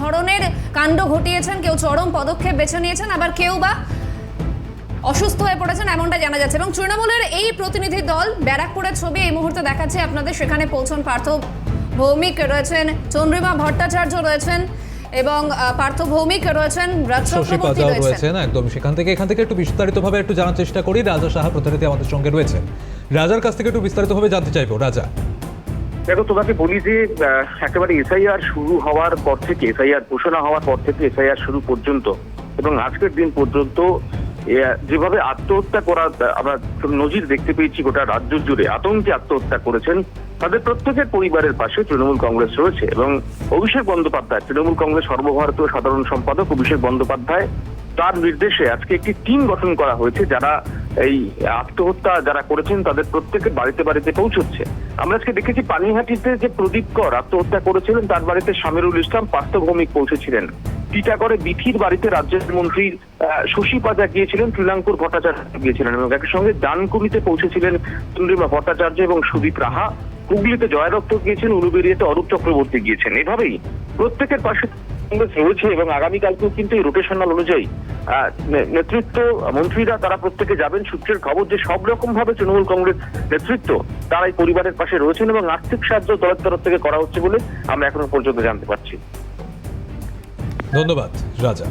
ধরনের কাণ্ড ঘটিয়েছেন কেউ চরম পদক্ষেপ বেছে নিয়েছেন আবার কেউ বা অসুস্থ হয়ে পড়েছেন এমনটা জানা যাচ্ছে। এবং তৃণমূলের এই প্রতিনিধি দল ব্যারাকপুরের ছবি এই মুহূর্তে দেখাচ্ছে আপনাদের। সেখানে পৌঁছন পার্থ ভৌমিক রয়েছেন চন্দ্রিমা ভট্টাচার্য রয়েছেন এবং পার্থ ভৌমিক রয়েছেন রয়েছেন। একদম। সেখান থেকে এখান থেকে একটু বিস্তারিতভাবে একটু জানার চেষ্টা করি। রাজা সাহা প্রতিনিধি আমাদের সঙ্গে রয়েছেন রাজার কাছ থেকে একটু বিস্তারিতভাবে জানতে চাইব। রাজা। দেখো, তোমাকে বলি যে একেবারে এসআইআর শুরু হওয়ার পর থেকে, এসআইআর ঘোষণা হওয়ার পর থেকে এসআইআর শুরু পর্যন্ত এবং আজকের দিন পর্যন্ত যেভাবে আত্মহত্যা করা, আমরা নজির দেখতে পেয়েছি গোটা রাজ্য জুড়ে, আতঙ্কে আত্মহত্যা করেছেন তাদের প্রত্যেকের পরিবারের পাশে তৃণমূল কংগ্রেস রয়েছে এবং অভিষেক বন্দ্যোপাধ্যায়, তৃণমূল কংগ্রেস সর্বভারতীয় সাধারণ সম্পাদক অভিষেক বন্দ্যোপাধ্যায়, তার নির্দেশে আজকে একটি টিম গঠন করা হয়েছে যারা এই আত্মহত্যা যারা করেছেন তাদের প্রত্যেকের বাড়িতে বাড়িতে পৌঁছচ্ছে। আমরা আজকে দেখেছি পানিহাটিতে যে প্রদীপ কর আত্মহত্যা করেছিলেন, তার বাড়িতে সামিরুল ইসলাম পার্থভৌমিক পৌঁছেছিলেন। টিটাগড়ে বিথির বাড়িতে রাজ্যের মন্ত্রী শশী পাজা গিয়েছিলেন শ্রীলঙ্কুর ভট্টাচার্য গিয়েছিলেন এবং একই সঙ্গে ডানকুনিতে পৌঁছেছিলেন চন্দ্রিমা ভট্টাচার্য এবং সুদীপ রাহা। হুগলিতে জয় রক্ত গিয়েছেন, উলুবেরিয়াতে অরূপ চক্রবর্তী গিয়েছেন। এভাবেই প্রত্যেকের পাশে কংগ্রেস রয়েছে এবং আগামীকালকেও কিন্তু এই রোটেশনাল অনুযায়ী নেতৃত্ব মন্ত্রীরা তারা প্রত্যেকে যাবেন। সূত্রের খবর যে সব রকম ভাবে তৃণমূল কংগ্রেস নেতৃত্ব তারা এই পরিবারের পাশে রয়েছেন এবং আর্থিক সাহায্য দলের তরফ থেকে করা হচ্ছে বলে আমরা এখনও পর্যন্ত জানতে পারছি। ধন্যবাদ, রাজা।